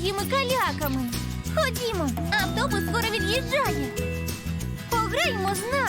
твоїми каляками? Ходімо, автобус скоро від'їжджає. Пограємо з нами.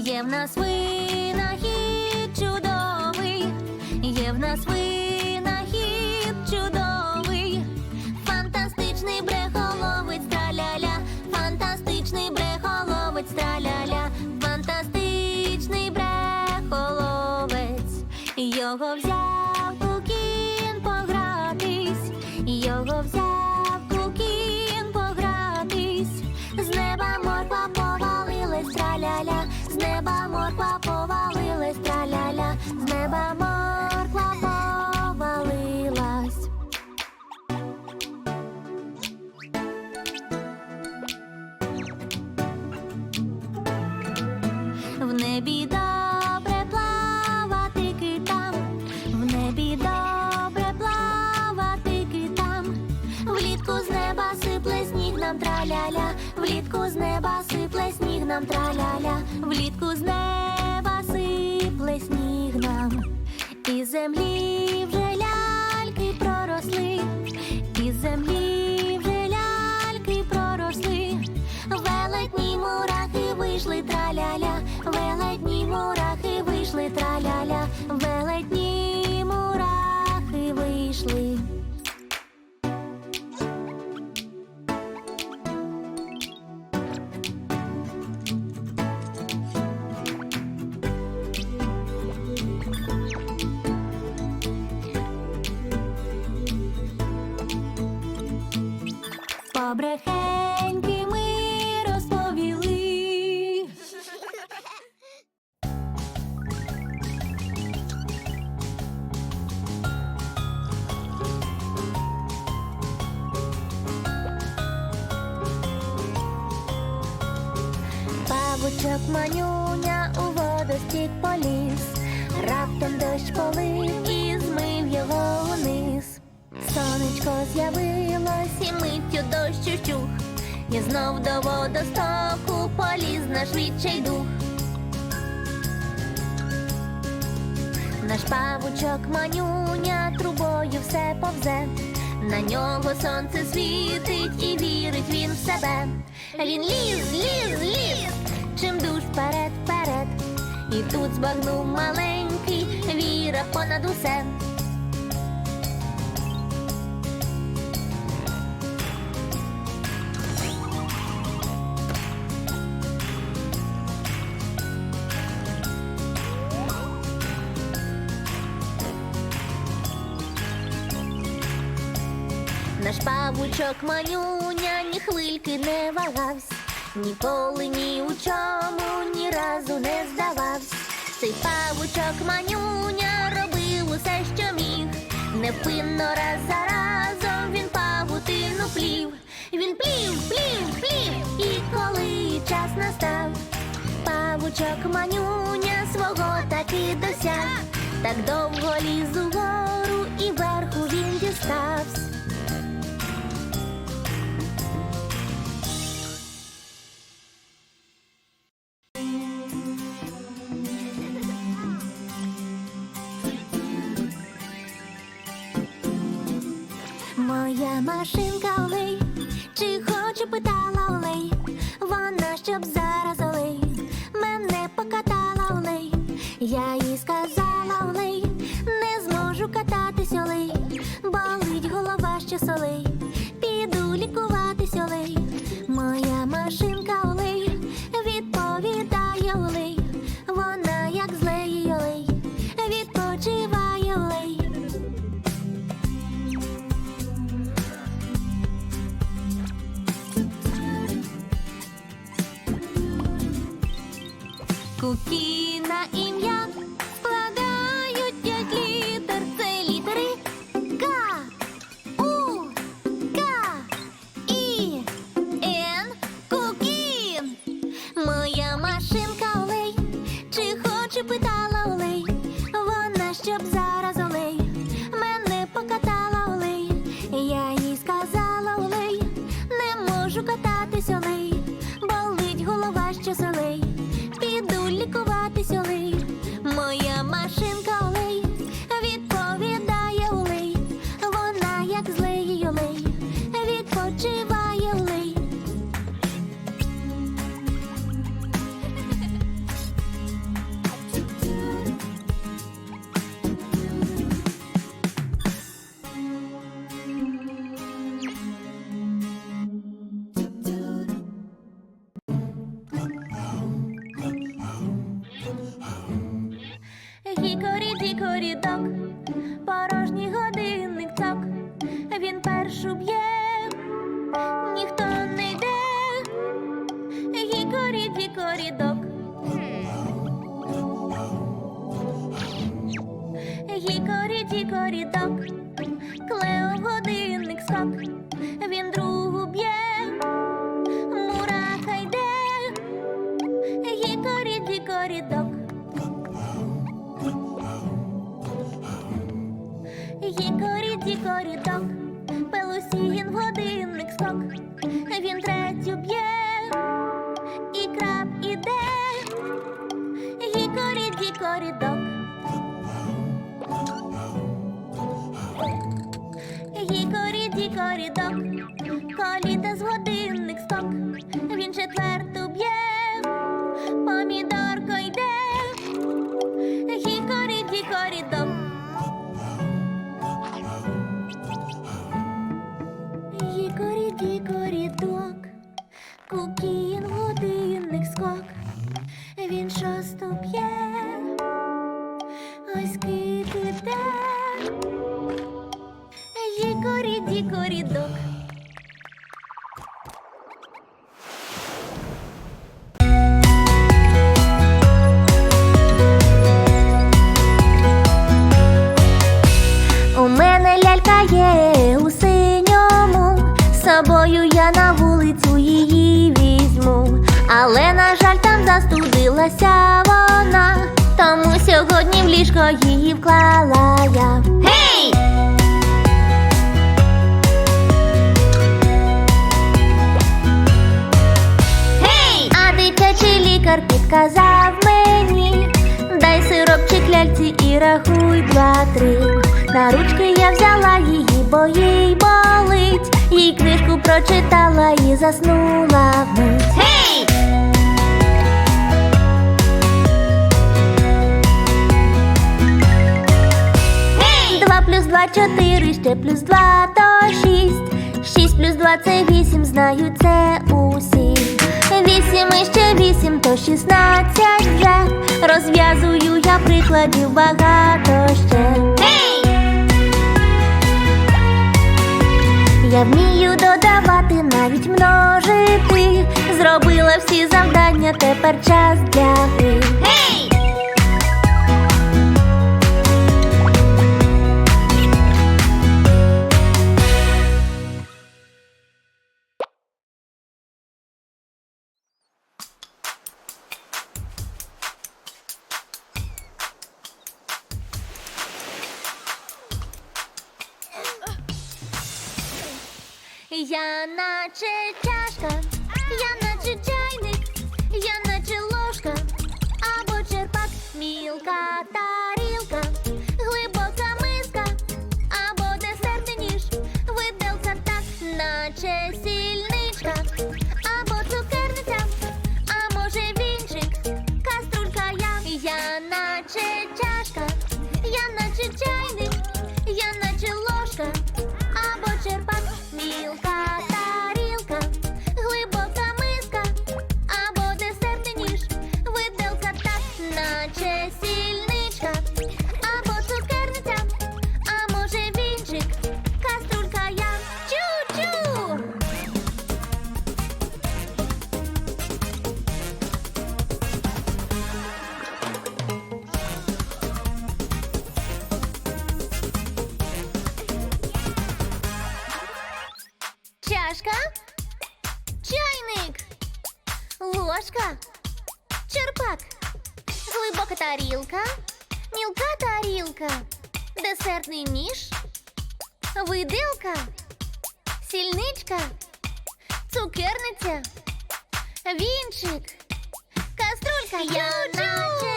Є в нас винахід небі добре плавати китам, в небі добре плавати китам, влітку з неба сипле сніг нам траляля, влітку з неба сипле сніг нам траляля, влітку з неба сипле сніг нам, і землі вже ляльки проросли, і землі Мурахи вийшли траляля, велетні мурахи вийшли траляля, велетні мурахи вийшли. Побрехеньки На нього сонце світить і вірить він в себе. Він ліз, ліз, ліз, чим душ вперед, вперед. І тут збагнув маленький віра понад усе. Павучок манюня ні хвильки не вагавсь, ніколи ні у чому ні разу не здававсь. Цей павучок манюня робив усе, що міг. Невпинно раз за разом він павутину плів. Він плів, плів, плів, і коли час настав, павучок манюня свого таки досяг. Так довго ліз угору і верху він діставсь. 身高。Гікорі дікорі Клео годинник скок, він другу б'є, мураха йде. Гікорі дікорі док. Гікорі дікорі док, пелусігін в годинник скок, він третю б'є, і краб іде, гікорі дікорі дікорі док, коліта з годинник скок, він четверту б'є, помідорко йде, гікорі дікорі док. Гікорі дікорі док, кукін годинник скок, лікар підказав мені, дай сиропчик ляльці і рахуй два-три. На ручки я взяла її, бо їй болить. Їй книжку прочитала і заснула вмить. Гей! Два плюс два чотири, ще плюс два то шість. Шість плюс два це вісім, знаю це усі. Вісім і ще вісім, то шістнадцять вже. Розв'язую я прикладів багато ще. Я вмію додавати, навіть множити. Зробила всі завдання, тепер час для гри. Виделка, сільничка, цукерниця, вінчик, каструлька, я наче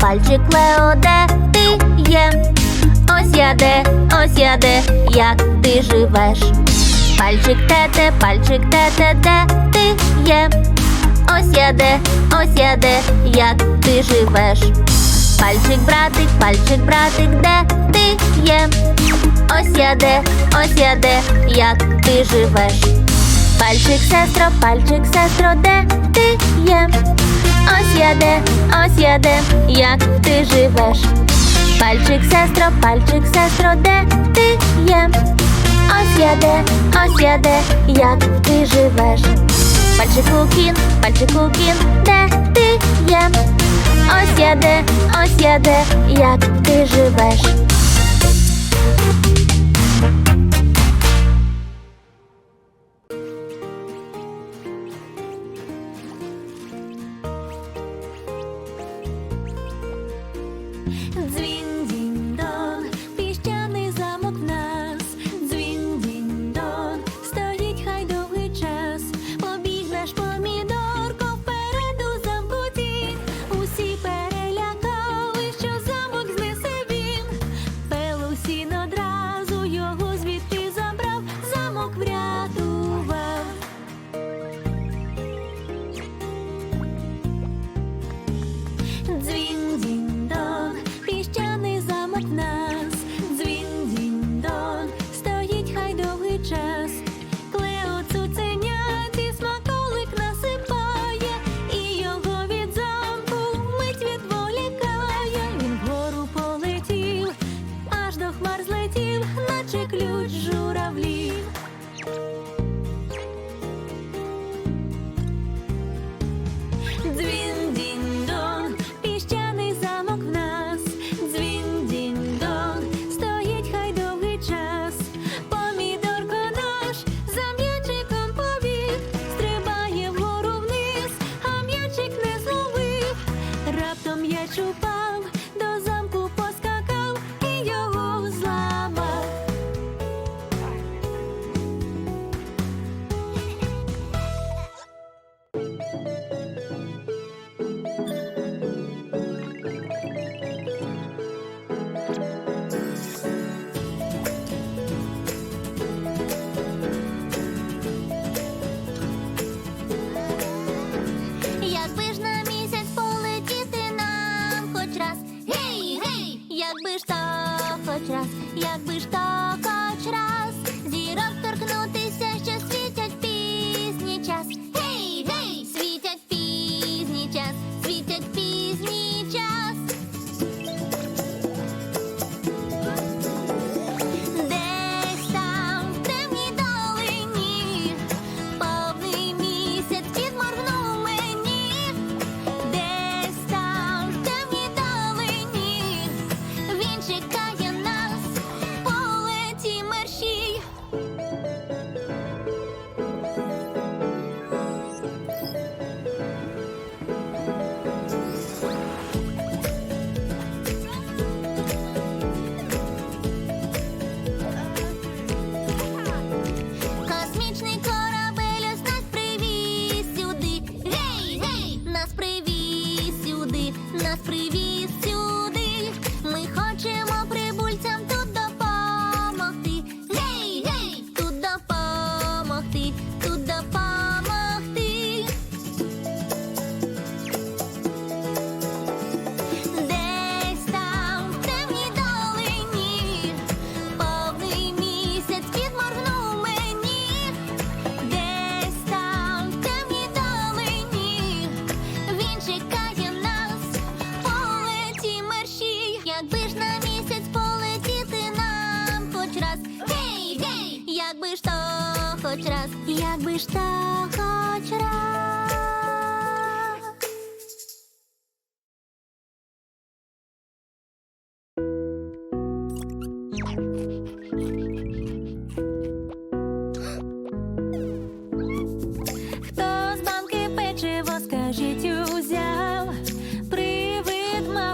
пальчик Лео, де ти є? Ось я де, ось я де, як ти живеш. Пальчик тете, пальчик тете, де ти є? Ось я де, ось я де, як ти живеш. Пальчик братик, пальчик братик, де ти є? Ось я де, ось я де, як ти живеш. Пальчик сестро, пальчик сестро, де ти є? Ось я де, ось я де, як ти живеш. Пальчик сестро, пальчик сестро, де ти є? Ось я де, ось я де, як ти живеш. Пальчику кін, пальчику кін, де ти є? Ось я де, ось я де, як ти живеш.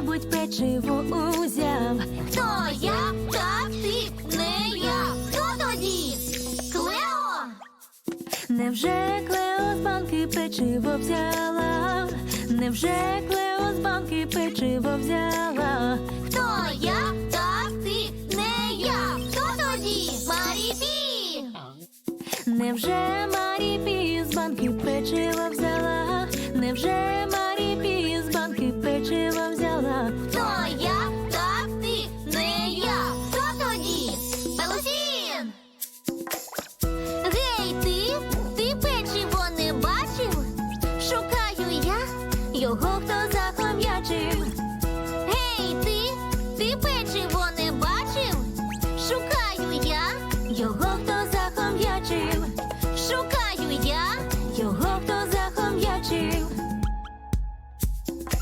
мабуть, печиво узяв. Хто я? Так ти не я. Хто тоді? Клео? Невже Клео з банки печиво взяла? Невже Клео з банки печиво взяла? Хто я? Так ти не я. Хто тоді? Маріпі? Невже Маріпі з банки печиво взяла? Невже Маріпі?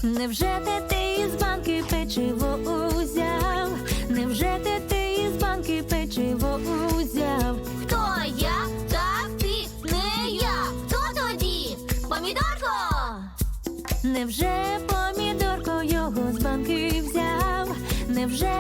Невже те ти із банки печиво узяв? Невже те ти із банки печиво узяв? Хто я? Так ти не я. Хто тоді? Помідорко? Невже помідорко його з банки взяв? Невже